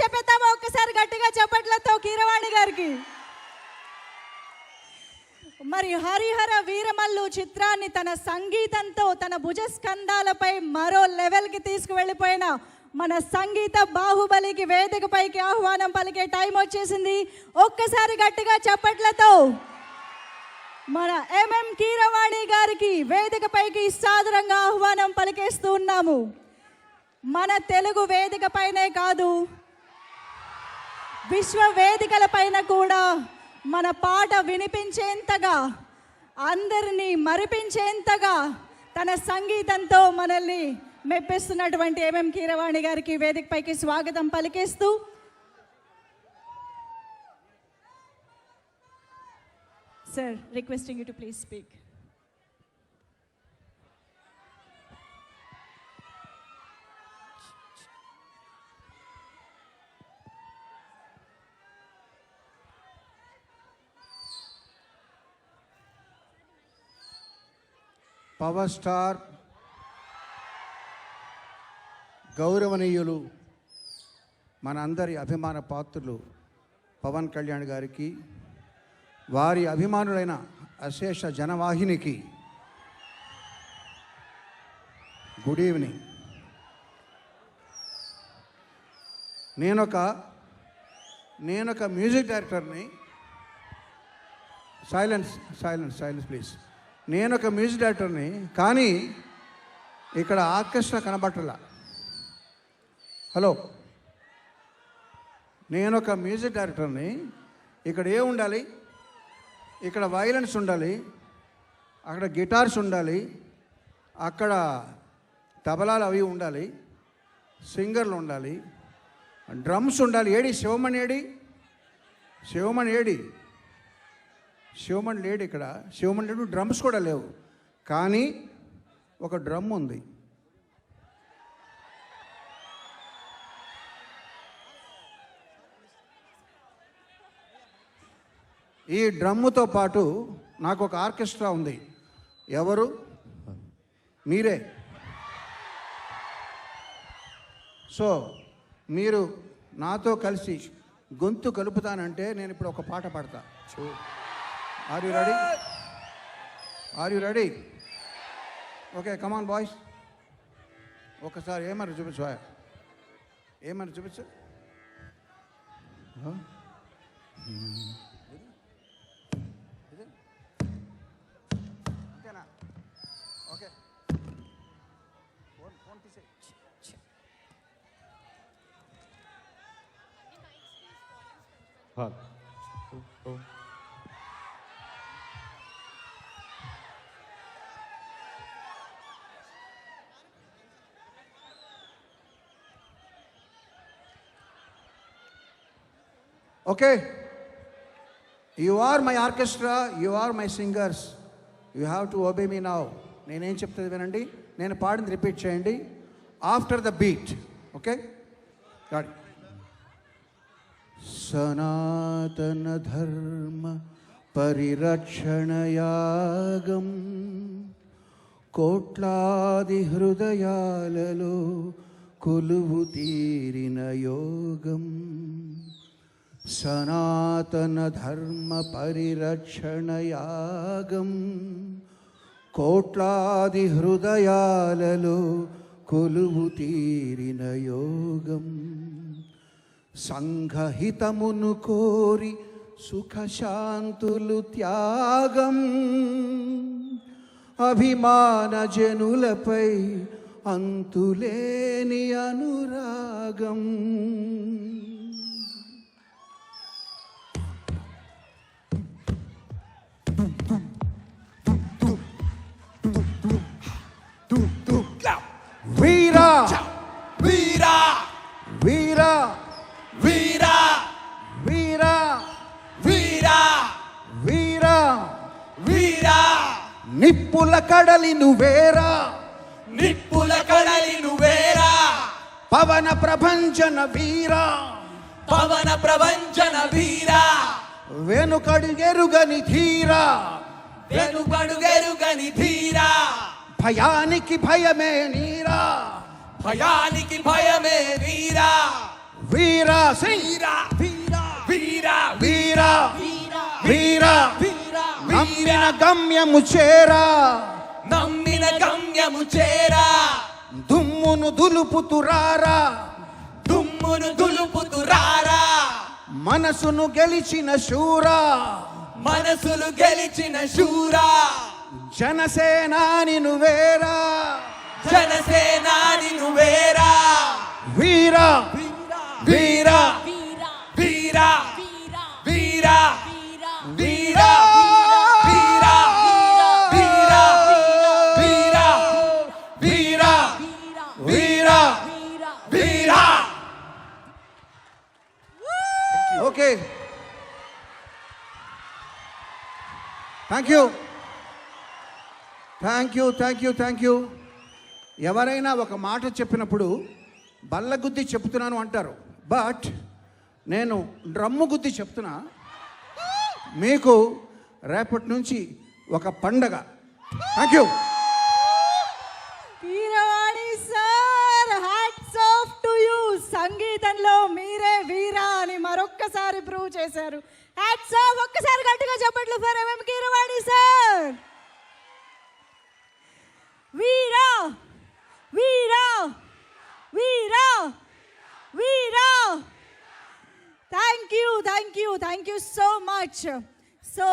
చెప్పేద్దామా? ఒక్కసారి గట్టిగా చెప్పట్లతో కీరవాణి గారికి. మరి హరిహర వీరమల్లు చిత్రాన్ని తన సంగీతంతో తన భుజస్కంధాలపై మరో లెవెల్కి తీసుకువెళ్ళిపోయిన మన సంగీత బాహుబలికి వేదికపైకి ఆహ్వానం పలికే టైం వచ్చేసింది. ఒక్కసారి గట్టిగా చెప్పట్లతో. మన ఎంఎం కీరవాణి గారికి వేదికపైకి సాదరంగా ఆహ్వానం పలికేస్తూ ఉన్నాము. మన తెలుగు వేదిక పైనే కాదు విశ్వ వేదికల పైన కూడా మన పాట వినిపించేంతగా అందరినీ మరిపించేంతగా తన సంగీతంతో మనల్ని మెప్పిస్తున్నటువంటి ఎంఎం కీరవాణి గారికి వేదికపైకి స్వాగతం పలికేస్తూ sir requesting you to please speak power star గౌరవనీయులు మన అందరి అభిమాన పాత్రులు పవన్ కళ్యాణ్ గారికి వారి అభిమానులైన అశేష జనవాహినికి గుడ్ ఈవినింగ్. నేనొక నేనొక మ్యూజిక్ డైరెక్టర్ని సైలెన్స్ సైలెన్స్ సైలెన్స్ ప్లీజ్. నేను ఒక మ్యూజిక్ డైరెక్టర్ని కానీ ఇక్కడ ఆర్కెస్ట్రా కనబట్టలా. హలో. నేను ఒక మ్యూజిక్ డైరెక్టర్ని ఇక్కడ ఏ ఉండాలి? ఇక్కడ వైలెన్స్ ఉండాలి అక్కడ గిటార్స్ ఉండాలి అక్కడ తబలాలు అవి ఉండాలి సింగర్లు ఉండాలి డ్రమ్స్ ఉండాలి. ఏడి? శివమణి ఏడి? శివమణి ఏడి? శివమణి లేడు ఇక్కడ. శివమణి లేడు డ్రమ్స్ కూడా లేవు. కానీ ఒక డ్రమ్ ఉంది. ఈ డ్రమ్ముతో పాటు నాకు ఒక ఆర్కెస్ట్రా ఉంది. ఎవరు? మీరే. సో మీరు నాతో కలిసి గొంతు కలుపుతానంటే నేను ఇప్పుడు ఒక పాట పాడతా. Are you ready? Are you ready? Okay come on boys ఒకసారి ఏమన్నా చూపించు ఏమన్నా చూపించు అంతేనా ఓకే ఫోన్ ఫోన్ తీసే Hvala. Okay. You are my orchestra you are my singers you have to obey me now నేనేం చెప్తుంది వినండి? నేను పాడింది రిపీట్ చేయండి. After the beat okay? సనాతన ధర్మ పరిరక్షణయాగం కోట్లాది హృదయాలలో కొలువు తీరిన యోగం. సనాతన పరిరక్షణయాగం కోట్లాది హృదయాలలో కొలువు తీరిన యోగం. సంఘహితమును కోరి సుఖశాంతులు త్యాగం. అభిమానజనులపై అంతులేని అనురాగం. నిప్పుల కడలి నువ్వేరా నిప్పుల కడలి నువ్వేరా పవన ప్రభంజన వీరా. పవన ప్రపంచన వీరా. వెనుకడుగెరుగని ధీరా. వెనుకడుగెరుగని ధీరా. భయానికి భయమే నీరా. భయానికి భయమే వీరా వీరా. వీరా. వీరా. వీరా. వీరా. వీరా. వీరా. నమ్మిన గమ్యము చేరా. నమ్మిన గమ్యము చేరా. దుమ్మును దులుపుతురారా దుమ్మును దులుపుతురారా మనసును గెలిచిన శూరా. మనసులు గెలిచిన శూరా. జనసేనాని నువ్వేరా జనసేనాని నువ్వేరా వీరా. వీరా. వీరా. Okay. Thank you thank you thank you thank you ఎవరైనా ఒక మాట చెప్పినప్పుడు బల్ల గుద్ది చెప్తున్నాను అంటారు. బట్ నేను డ్రమ్ము గుద్ది చెప్తున్నా. మీకు రేపటి నుంచి ఒక పండగ. థ్యాంక్ యూ ఒక్కసారి ప్రూవ్ చేశారు. హ్యాట్స్ ఆఫ్ ఒక్కసారి గట్టిగా చెప్పట్లు ఫర్ ఎంఎం కీరవాణి సార్ వీరా వీరా వీరా వీరా thank you thank you thank you so much so